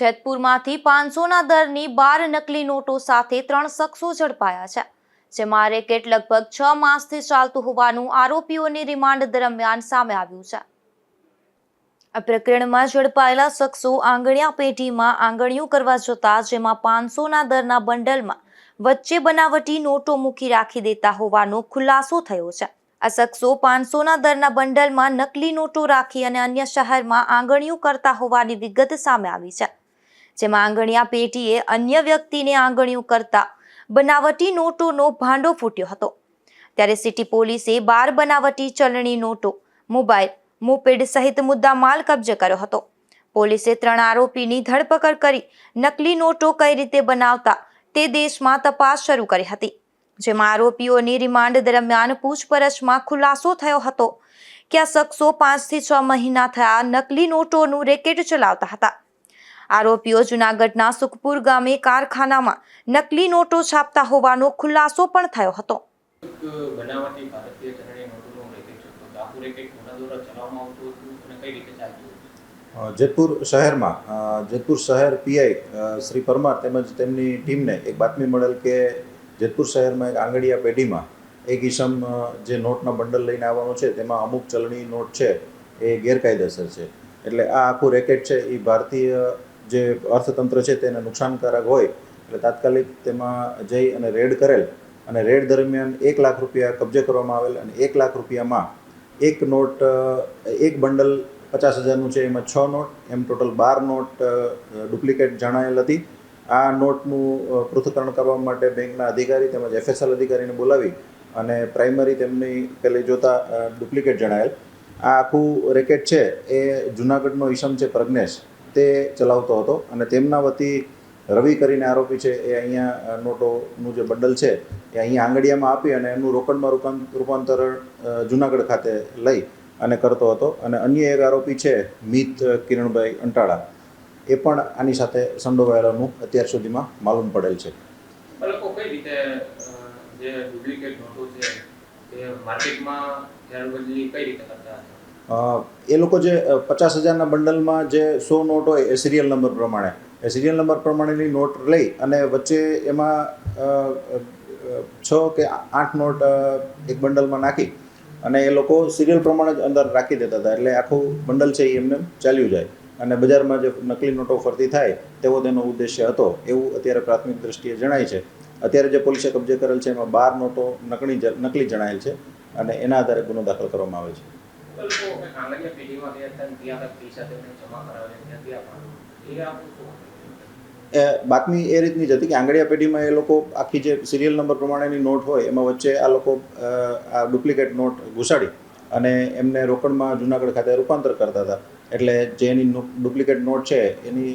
જેતપુરમાંથી પાંચસોના દરની બાર નકલી નોટો સાથે ત્રણ શખ્સો ઝડપાયા છે, જેમાં રેકેટ લગભગ છ માસથી ચાલતું હોવાનું આરોપીઓની રિમાન્ડ દરમિયાન સામે આવ્યું છે. આ પ્રકરણમાં ઝડપાયેલા શખ્સો આંગણિયા પેઢીમાં આંગણીયું કરવા જતા જેમાં પાંચસોના દરના બંડલમાં વચ્ચે બનાવટી નોટો મૂકી રાખી દેતા હોવાનો ખુલાસો થયો છે. આ શખ્સો પાંચસોના દરના બંડલમાં નકલી નોટો રાખી અને અન્ય શહેરમાં આંગણીયું કરતા હોવાની વિગત સામે આવી છે. જેમાં આંગણિયા પેટીએ અન્ય વ્યક્તિને આંગણીયું કરતા બનાવટી નોટોનો ભાંડો ફૂટ્યો હતો. ત્યારે સિટી પોલીસે બાર બનાવટી ચલણી નોટો, મોબાઈલ, મોપેડ સહિત મુદ્દા માલ કબજે કર્યો હતો. પોલીસે ત્રણ આરોપીની ધરપકડ કરી નકલી નોટો કઈ રીતે બનાવતા તે દેશમાં તપાસ શરૂ કરી હતી. જેમાં આરોપીઓની રિમાન્ડ દરમિયાન પૂછપરછમાં ખુલાસો થયો હતો કે આ શખ્સો પાંચથી છ મહિના થયા નકલી નોટોનું રેકેટ ચલાવતા હતા. આરોપીઓ જુનાગઢના સુખપુર ગામે કારખાનામાં નકલી નોટો છાપતા હોવાનો ખુલાસો પણ થયો હતો. જેતપુર શહેરમાં જેતપુર શહેર પીઆઈ શ્રી પરમાર તેમજ તેમની ટીમને એક બાતમી મળેલ કે જેતપુર શહેરમાં એક આંગળીયા પેઢીમાં એક ઈસમ જે નોટના બંડલ લઈને આવવાનો છે તેમાં અમુક ચલણી નોટ છે એ ગેરકાયદેસર છે. એટલે આ આખું રેકેટ છે એ ભારતીય જે અર્થતંત્ર છે તેને નુકસાનકારક હોય, એટલે તાત્કાલિક તેમાં જઈ અને રેડ કરેલ અને રેડ દરમિયાન એક લાખ રૂપિયા કબજે કરવામાં આવેલ અને એક લાખ રૂપિયામાં એક નોટ એક બંડલ પચાસ હજારનું છે, એમાં છ નોટ, એમ ટોટલ બાર નોટ ડુપ્લિકેટ જણાયેલ હતી. આ નોટનું પૃથ્થકરણ કરવા માટે બેંકના અધિકારી તેમજ એફએસએલ અધિકારીને બોલાવી અને પ્રાઇમરી તેમની પેલી જોતા ડુપ્લિકેટ જણાયેલ. આ આખું રેકેટ છે એ જુનાગઢનો ઈસમ છે પ્રજ્ઞેશ. તે ચલાવતો હતો અને તેમના વતી રવિ કરીને આરોપી છે, એ અહીંયા નોટોનું જે બંડલ છે, એ અહીંયા આંગડિયામાં આપી અને એનું રોકડમાં રૂપાંતરણ રૂપાંતર જુનાગઢ ખાતે લઈ અને કરતો હતો. અને અન્ય એક આરોપી છે, મિત કિરણભાઈ અંટાળા. એ પણ આની સાથે સંડોવાયેલાનું અત્યાર સુધીમાં માલુમ પડેલ છે. માર્કેટમાં કઈ રીતે એ લોકો જે પચાસ હજારના બંડલમાં જે સો નોટ હોય એ સિરિયલ નંબર પ્રમાણે. એ સિરિયલ નંબર પ્રમાણેની નોટ લઈ અને વચ્ચે એમાં છ કે આઠ નોટ એક બંડલમાં નાખી અને એ લોકો સિરિયલ પ્રમાણે જ અંદર રાખી દેતા હતા. એટલે આખું બંડલ છે એ એમને ચાલ્યું જાય. અને બજારમાં જે નકલી નોટો ફરતી થાય, તેવો તેનો ઉદ્દેશ્ય હતો. એવું અત્યારે પ્રાથમિક દ્રષ્ટિએ જણાય છે. અત્યારે જે પોલીસે કબજે કરેલ છે, એમાં બાર નોટો નકલી જ- નકલી જણાયેલ છે અને એના આધારે ગુનો દાખલ કરવામાં આવે છે. એ આપણું એ બાતમી એ રીતની જ હતી કે આંગળીયા પેઢીમાં એ લોકો આખી જે સિરિયલ નંબર પ્રમાણેની નોટ હોય, એમાં વચ્ચે આ લોકો આ ડુપ્લિકેટ નોટ ઘુસાડી અને એમને રોકડમાં જુનાગઢ ખાતે રૂપાંતર કરતા હતા. એટલે જે એની ડુપ્લિકેટ નોટ છે, એની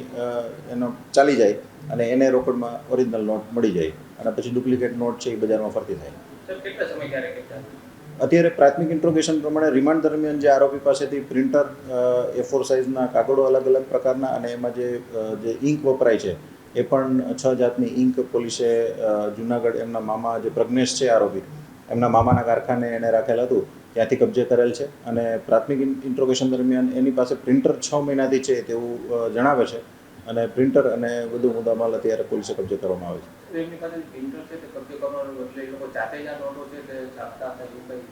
એનો ચાલી જાય અને એને રોકડમાં ઓરિજિનલ નોટ મળી જાય અને પછી ડુપ્લિકેટ નોટ છે એ બજારમાં ફરતી થાય. કેટલા સમય ક્યારે કેટલા અત્યારે પ્રાથમિક ઇન્ટ્રોગેશન પ્રમાણે રિમાન્ડ દરમિયાન જે આરોપી પાસેથી પ્રિન્ટર એ ફોર સાઇઝના કાગળો અલગ અલગ પ્રકારના અને એમાં જે જે ઇંક વપરાય છે, એ પણ છ જાતની ઇંક પોલીસે જુનાગઢ એમના મામા જે પ્રજ્ઞેશ છે આરોપી, એમના મામાના કારખાને એને રાખેલ હતું, ત્યાંથી કબજે કરેલ છે અને પ્રાથમિક ઇન્ટ્રોગેશન દરમિયાન એની પાસે પ્રિન્ટર છ મહિનાથી છે તેવું જણાવે છે. અને પ્રિન્ટર અને વધુ મુદ્દામાલ અત્યારે પોલીસે કબજે કરવામાં આવે છે. એમની પાસે પ્રિન્ટર છે તે કબજે કરવાનો બદલે એ લોકો જાતે જ આ નોટો છે તે છાપતા હતા એવું કંઈ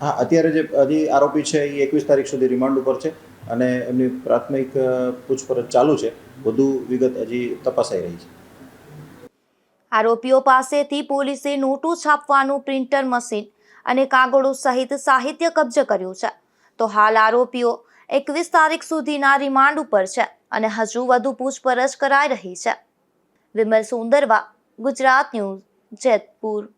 હા અત્યારે જે હજી આરોપી છે એ એકવીસ તારીખ સુધી રિમાન્ડ ઉપર છે અને એમની પ્રાથમિક પૂછપરછ ચાલુ છે. વધુ વિગત હજી તપાસાઈ રહી છે. આરોપીઓ પાસેથી પોલીસે નોટો છાપવાનું પ્રિન્ટર મશીન અને કાગળો સહિત સાહિત્ય કબજે કર્યું છે. તો હાલ આરોપીઓ એકવીસ તારીખ સુધીના રિમાન્ડ ઉપર છે અને હજુ વધુ પૂછપરછ કરાઈ રહી છે. વિમલ સુંદરવા, ગુજરાત ન્યૂઝ, જેતપુર.